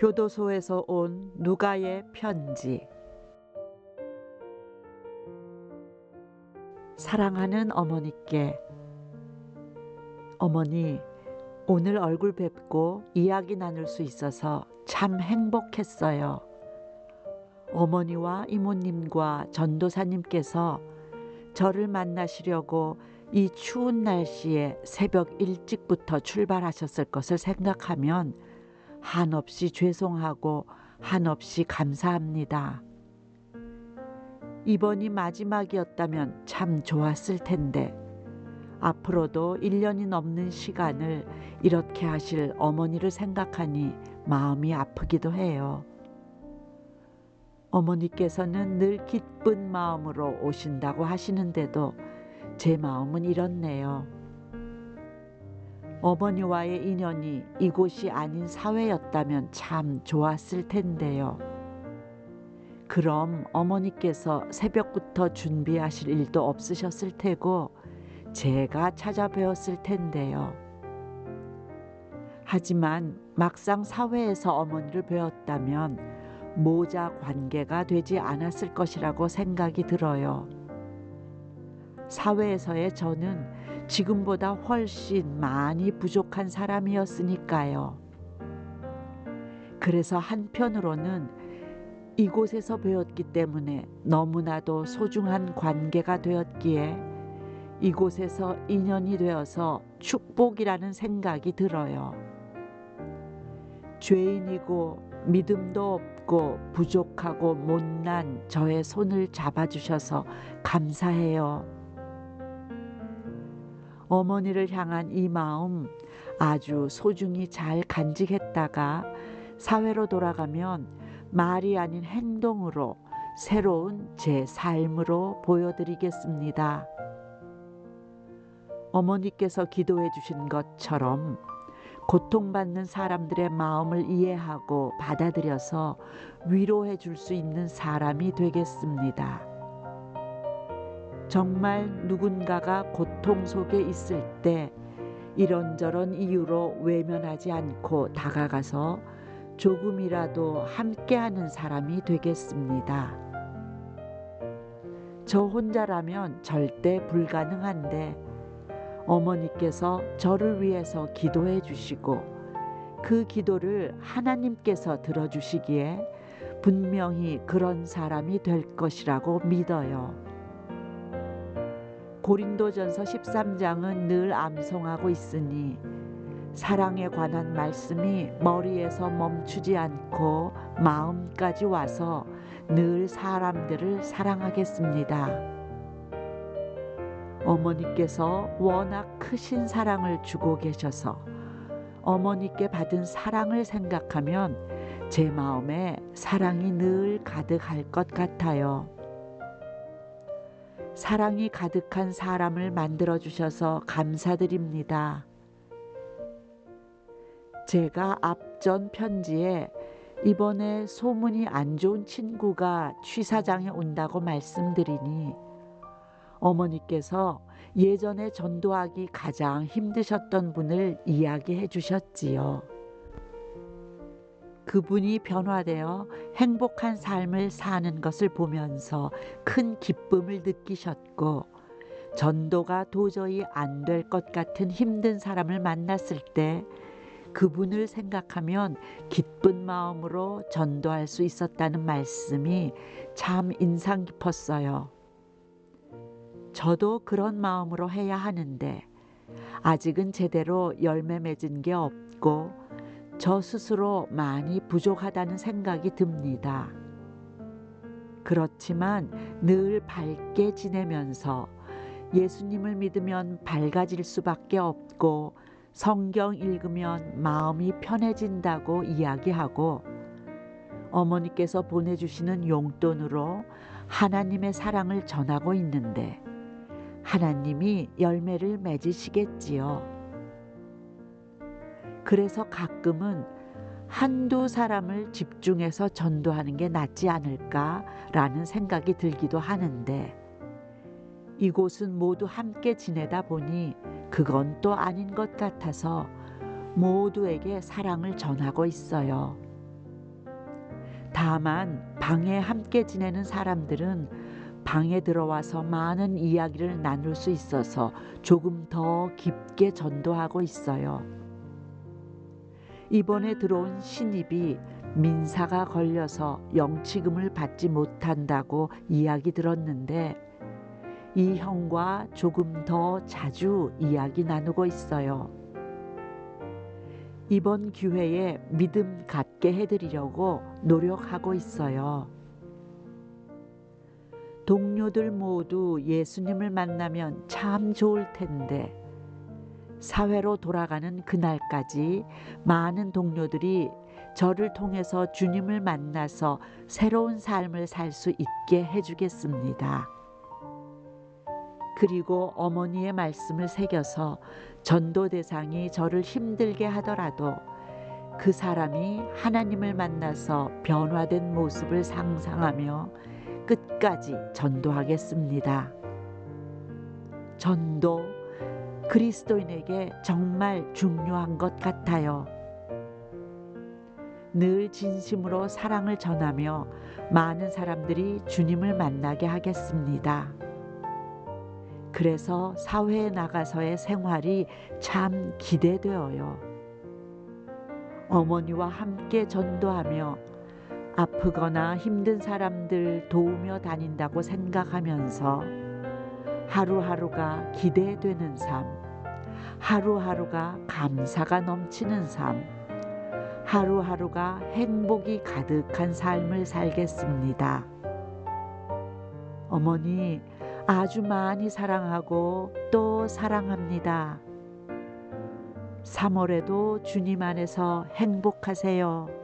교도소에서 온 누가의 편지. 사랑하는 어머니께 어머니 오늘 얼굴 뵙고 이야기 나눌 수 있어서 참 행복했어요. 어머니와 이모님과 전도사님께서 저를 만나시려고 이 추운 날씨에 새벽 일찍부터 출발하셨을 것을 생각하면 한없이 죄송하고 한없이 감사합니다. 이번이 마지막이었다면 참 좋았을 텐데 앞으로도 1년이 넘는 시간을 이렇게 하실 어머니를 생각하니 마음이 아프기도 해요. 어머니께서는 늘 기쁜 마음으로 오신다고 하시는데도 제 마음은 이렇네요. 어머니와의 인연이 이곳이 아닌 사회였다면 참 좋았을 텐데요. 그럼 어머니께서 새벽부터 준비하실 일도 없으셨을 테고 제가 찾아뵈었을 텐데요. 하지만 막상 사회에서 어머니를 뵈었다면 모자 관계가 되지 않았을 것이라고 생각이 들어요. 사회에서의 저는 지금보다 훨씬 많이 부족한 사람이었으니까요. 그래서 한편으로는 이곳에서 배웠기 때문에 너무나도 소중한 관계가 되었기에 이곳에서 인연이 되어서 축복이라는 생각이 들어요. 죄인이고 믿음도 없고 부족하고 못난 저의 손을 잡아주셔서 감사해요. 어머니를 향한 이 마음 아주 소중히 잘 간직했다가 사회로 돌아가면 말이 아닌 행동으로 새로운 제 삶으로 보여드리겠습니다. 어머니께서 기도해 주신 것처럼 고통받는 사람들의 마음을 이해하고 받아들여서 위로해 줄 수 있는 사람이 되겠습니다. 정말 누군가가 고통 속에 있을 때 이런저런 이유로 외면하지 않고 다가가서 조금이라도 함께하는 사람이 되겠습니다. 저 혼자라면 절대 불가능한데 어머니께서 저를 위해서 기도해 주시고 그 기도를 하나님께서 들어주시기에 분명히 그런 사람이 될 것이라고 믿어요. 고린도전서 13장은 늘 암송하고 있으니 사랑에 관한 말씀이 머리에서 멈추지 않고 마음까지 와서 늘 사람들을 사랑하겠습니다. 어머니께서 워낙 크신 사랑을 주고 계셔서 어머니께 받은 사랑을 생각하면 제 마음에 사랑이 늘 가득할 것 같아요. 사랑이 가득한 사람을 만들어 주셔서 감사드립니다. 제가 앞전 편지에 이번에 소문이 안 좋은 친구가 취사장에 온다고 말씀드리니 어머니께서 예전에 전도하기 가장 힘드셨던 분을 이야기해 주셨지요. 그분이 변화되어 행복한 삶을 사는 것을 보면서 큰 기쁨을 느끼셨고, 전도가 도저히 안 될 것 같은 힘든 사람을 만났을 때 그분을 생각하면 기쁜 마음으로 전도할 수 있었다는 말씀이 참 인상 깊었어요. 저도 그런 마음으로 해야 하는데 아직은 제대로 열매 맺은 게 없고 저 스스로 많이 부족하다는 생각이 듭니다. 그렇지만 늘 밝게 지내면서 예수님을 믿으면 밝아질 수밖에 없고 성경 읽으면 마음이 편해진다고 이야기하고 어머니께서 보내주시는 용돈으로 하나님의 사랑을 전하고 있는데 하나님이 열매를 맺으시겠지요. 그래서 가끔은 한두 사람을 집중해서 전도하는 게 낫지 않을까라는 생각이 들기도 하는데 이곳은 모두 함께 지내다 보니 그건 또 아닌 것 같아서 모두에게 사랑을 전하고 있어요. 다만 방에 함께 지내는 사람들은 방에 들어와서 많은 이야기를 나눌 수 있어서 조금 더 깊게 전도하고 있어요. 이번에 들어온 신입이 민사가 걸려서 영치금을 받지 못한다고 이야기 들었는데 이 형과 조금 더 자주 이야기 나누고 있어요. 이번 기회에 믿음 갖게 해드리려고 노력하고 있어요. 동료들 모두 예수님을 만나면 참 좋을 텐데 사회로 돌아가는 그날까지 많은 동료들이 저를 통해서 주님을 만나서 새로운 삶을 살 수 있게 해주겠습니다. 그리고 어머니의 말씀을 새겨서 전도 대상이 저를 힘들게 하더라도 그 사람이 하나님을 만나서 변화된 모습을 상상하며 끝까지 전도하겠습니다. 전도 그리스도인에게 정말 중요한 것 같아요. 늘 진심으로 사랑을 전하며 많은 사람들이 주님을 만나게 하겠습니다. 그래서 사회에 나가서의 생활이 참 기대되어요. 어머니와 함께 전도하며 아프거나 힘든 사람들 도우며 다닌다고 생각하면서 하루하루가 기대되는 삶, 하루하루가 감사가 넘치는 삶, 하루하루가 행복이 가득한 삶을 살겠습니다. 어머니, 아주 많이 사랑하고 또 사랑합니다. 3월에도 주님 안에서 행복하세요.